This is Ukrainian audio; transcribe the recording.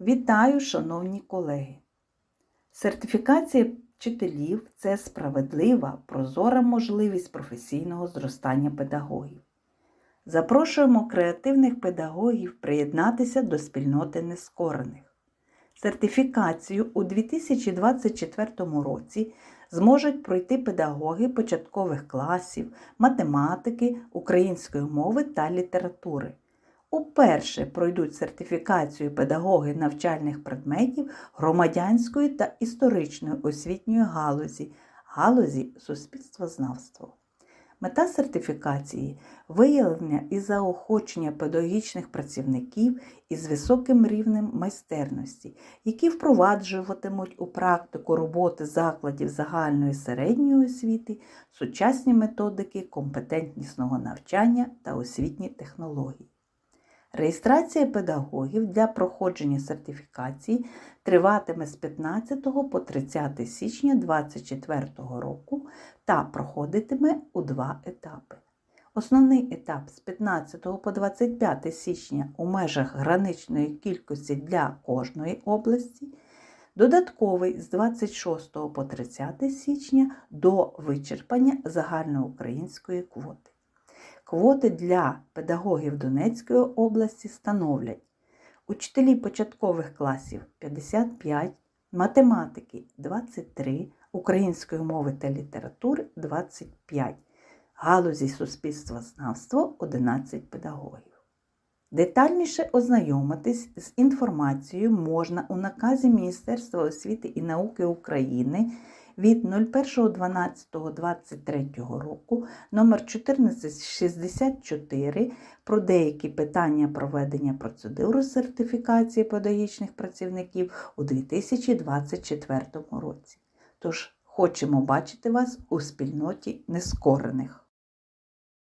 Вітаю, шановні колеги! Сертифікація вчителів це справедлива, прозора можливість професійного зростання педагогів. Запрошуємо креативних педагогів приєднатися до спільноти нескорених. Сертифікацію у 2024 році зможуть пройти педагоги початкових класів, математики, української мови та літератури. Уперше пройдуть сертифікацію педагоги навчальних предметів громадянської та історичної освітньої галузі, галузі суспільствознавства. Мета сертифікації виявлення і заохочення педагогічних працівників із високим рівнем майстерності, які впроваджуватимуть у практику роботи закладів загальної середньої освіти сучасні методики компетентнісного навчання та освітні технології. Реєстрація педагогів для проходження сертифікації триватиме з 15 по 30 січня 2024 року та проходитиме у два етапи. Основний етап з 15 по 25 січня у межах граничної кількості для кожної області, додатковий з 26 по 30 січня до вичерпання загальноукраїнської квоти. Квоти для педагогів Донецької області становлять учителі початкових класів 55, математики 23, української мови та літератури 25, галузі суспільствознавства 11 педагогів. Детальніше ознайомитись з інформацією можна у наказі Міністерства освіти і науки України від 01.12.23 року номер 1464 про деякі питання проведення процедури сертифікації педагогічних працівників у 2024 році. Тож хочемо бачити вас у спільноті нескорених.